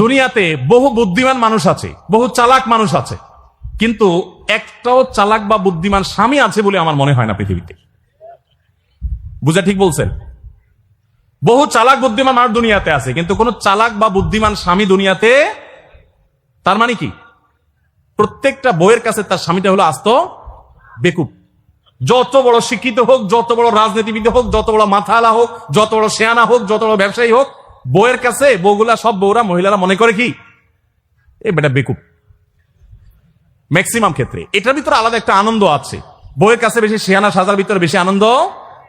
দুনিয়াতে বহু বুদ্ধিমান মানুষ আছে, বহু চালাক মানুষ আছে, কিন্তু একটাও চালাক বা বুদ্ধিমান স্বামী আছে বলে আমার মনে হয় না পৃথিবীতে। বুঝা ঠিক বলছেন? বহু চালাক বুদ্ধিমান মানুষ দুনিয়াতে আছে, কিন্তু কোন চালাক বা বুদ্ধিমান স্বামী দুনিয়াতে, তার মানে কি? প্রত্যেকটা বইয়ের কাছে তার স্বামীটা হলো আস্ত, বেকুব। যত বড় শিক্ষিত হোক, যত বড় রাজনীতিবিদ হোক, যত বড় মাথালা হোক, যত বড় শেয়ানা হোক, যত বড় ব্যবসায়ী হোক বইয়ের কাছে বউগুলা, সব বউরা মহিলারা মনে করে কি? এ বেটা বেকুব। ম্যাক্সিমাম ক্ষেত্রে। এটার ভিতরে আলাদা একটা আনন্দ আছে। বইয়ের কাছে বেশি শেয়ানা সাজার ভিতরে বেশি আনন্দ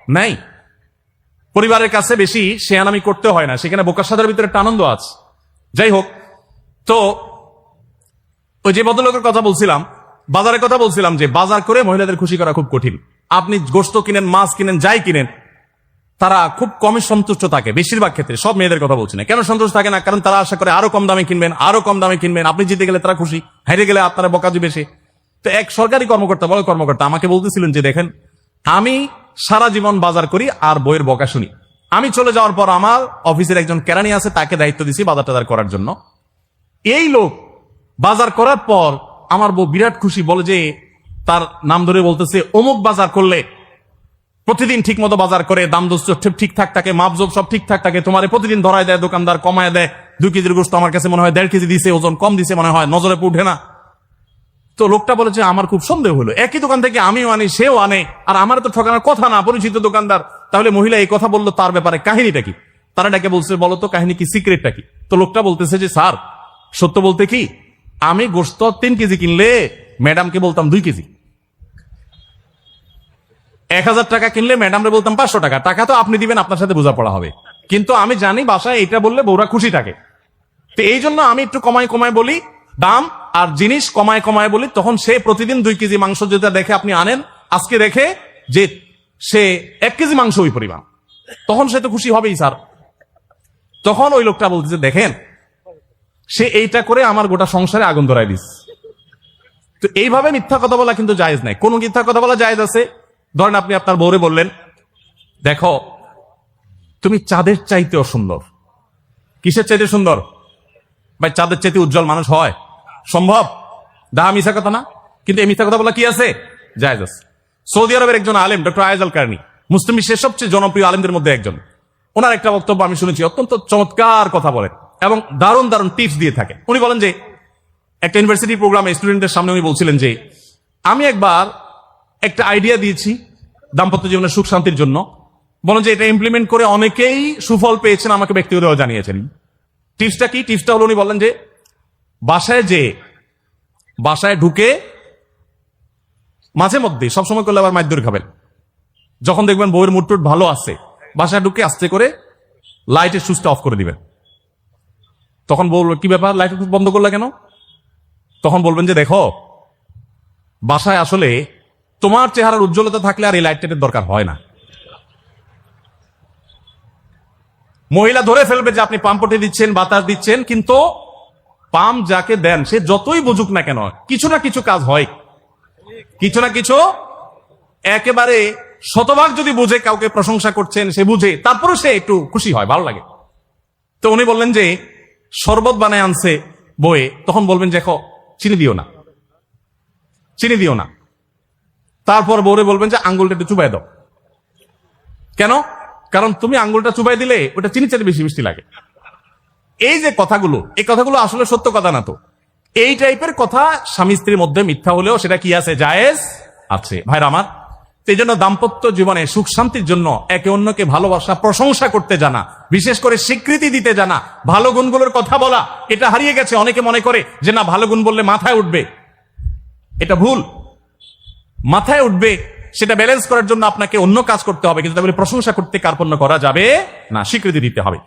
নাই। পরিবারের কাছে বেশি শেয়ানামি করতে হয় না। সেখানে বোকার সাজার ভিতরে একটা আনন্দ আছে। যাই হোক, তো ওই যে ভদ্রলোকের কথা বলছিলাম, বাজারের কথা বলছিলাম যে বাজার করে মহিলাদের খুশি করা খুব কঠিন। আপনি গোস্ত কিনেন, মাছ কিনেন, যাই কিনেন তারা খুব কমে সন্তুষ্ট থাকে, বেশিরভাগ ক্ষেত্রে। সব মেয়েদের কথা বলছি না। কেন সন্তুষ্ট থাকে না? কারণ তারা আশা করে আরও কম দামে কিনবেন, আরও কম দামে কিনবেন। আপনি জিতে গেলে তারা খুশি হাইরে গেলে আপনারা বকা দিবে সে তো এক সরকারি কর্মকর্তা, বড় কর্মকর্তা আমাকে বলতেছিলেন যে, দেখেন, আমি সারা জীবন বাজার করি আর বইয়ের বকা শুনি। আমি চলে যাওয়ার পর আমার অফিসের একজন কেরানি আছে, তাকে দায়িত্ব দিছি বাজার টাজার করার জন্য। এই লোক বাজার করার পর আমার বউ বিরাট খুশি বলে যে, তার নাম ধরে বলতেছে, অমুক বাজার করলে প্রতিদিন ঠিক মতো বাজার করে, দাম দোস্ত ঠিকঠাক থাকে মাপজোপ সব ঠিকঠাক থাকে তোমার প্রতিদিন ধরায় দেয়, দোকানদার কমায় দেয়, দুই কেজির গোস্ত আমার কাছে মনে হয় দেড় কেজি দিছে, ওজন কম দিছে মনে হয়, নজরে উঠে না। তো লোকটা বলেছে, আমার খুব সন্দেহ হলো। একই দোকান থেকে আমিও আনি, সেও আনে, আর আমার তো ঠকানোর কথা না, পরিচিত দোকানদার। তাহলে মহিলা এই কথা বলল, তার ব্যাপারে কাহিনীটা কি? তারা ডেকে বলছে, বলো তো, কাহিনী কি, সিক্রেটটা কি? তো লোকটা বলতেছে যে, স্যার, সত্য বলতে কি, আমি গোস্ত তিন কেজি কিনলে, ম্যাডামকে বলতাম দুই কেজি। এক হাজার টাকা কিনলে ম্যাডামরে বলতাম পাঁচশো টাকা। টাকা তো আপনি দিবেন, আপনার সাথে বোঝাপড়া হবে। কিন্তু আমি জানি বাসায় এটা বললে বউরা খুশি থাকে। তো এই জন্য আমি একটু কমায় কমায় বলি, দাম আর জিনিস কমায় কমায় বলি, তখন সে প্রতিদিন দুই কেজি মাংস যেটা দেখে আপনি আনেন, আজকে দেখে যে সে এক কেজি মাংস ওই পরিমাণ। তখন সে তো খুশি হবেই, স্যার। তখন ওই লোকটা বলতেছে, দেখেন, সে এইটা করে আমার গোটা সংসারে আগুন ধরাই দিস তো এইভাবে মিথ্যা কথা বলা কিন্তু জায়েজ নাই। কোন মিথ্যা কথা বলা জায়েজ আছে? ধরেন আপনি আপনার বউরে বললেন, দেখো, তুমি চাঁদের চাইতেও সুন্দর। কিসের চাইতে সুন্দর? ভাই, চাঁদের চাইতে উজ্জ্বল মানুষ হয়। সম্ভব? দা মিথ্যা কথা না? কিন্তু এই মিথ্যা কথা বলা কি আছে? জায়েজ সৌদি আরবের একজন আলেম, ডক্টর আয়েজ আল কারনি, মুসলিম বিশ্বের সবচেয়ে জনপ্রিয় আলেমদের মধ্যে একজন। ওনার একটা বক্তব্য আমি শুনেছি, অত্যন্ত চমৎকার কথা বলেন এবং দারুণ দারুণ টিপস দিয়ে থাকে উনি বলেন যে, একটা ইউনিভার্সিটি প্রোগ্রামে স্টুডেন্টদের সামনে উনি বলছিলেন যে, আমি একবার একটা আইডিয়া দিয়েছি দাম্পত্য জীবনের সুখ শান্তির জন্য। বলেন যে এটা ইমপ্লিমেন্ট করে অনেকেই সুফল পেয়েছেন, আমাকে ব্যক্তিগতভাবে জানিয়েছেন। টিপসটা কি? টিপসটা হলো উনি বললেন যে, বাসায় যে, বাসায় ঢুকে মাঝে মধ্যে সবসময় করলে আবার মাইদুর খাবেন। যখন দেখবেন বউয়ের মুটটুট ভালো আছে, বাসায় ঢুকে আস্তে করে লাইটের সুইচটা অফ করে দিবেন। তখন বলব, কি ব্যাপার? লাইট বন্ধ করলে কেন? তখন বলবেন যে, দেখো, বাসায় আসলে তোমার চেহারার উজ্জ্বলতা থাকলে আর এই লাইটের দরকার হয় না। মহিলা ধরে ফেলবে যে আপনি পাম্পটি দিচ্ছেন, বাতাস দিচ্ছেন, কিন্তু পাম্প যাকে দেন, সে যতই বুঝুক না কেন, কিছু না কিছু কাজ হয়। কিছু না কিছু একেবারে শতভাগ যদি বুঝে, কাউকে প্রশংসা করছেন, সে বুঝে তারপরে সে একটু খুশি হয়, ভালো লাগে। তো উনি বললেন যে, শরবত বানায় আনছে বয়ে তখন বলবেন দেখো চিনি দিও না। চিনি দিও না। তারপর বউরে বলবেন যে আঙ্গুলটা একটু চুবাই দাও। কেন? কারণ তুমি আঙ্গুলটা চুবাই দিলে ওটা চিনি চাইতে বেশি মিষ্টি লাগে। এই যে কথাগুলো, এই কথাগুলো আসলে সত্য কথা না তো। এই টাইপের কথা স্বামী স্ত্রীর মধ্যে মিথ্যা হলেও সেটা কি আছে? জায়েজ আছে। ভাইরা আমার, সেই জন্য দাম্পত্য জীবনে সুখ শান্তির জন্য একে অন্যকে ভালোবাসা, প্রশংসা করতে জানা, বিশেষ করে স্বীকৃতি দিতে জানা, ভালো গুণগুলোর কথা বলা, এটা হারিয়ে গেছে। অনেকে মনে করে যে না, ভালো গুণ বললে মাথায় উঠবে। এটা ভুল। মাথায় উঠবে, সেটা ব্যালেন্স করার জন্য আপনাকে অন্য কাজ করতে হবে, কিন্তু প্রশংসা করতে কার্পণ্য করা যাবে না, স্বীকৃতি দিতে হবে।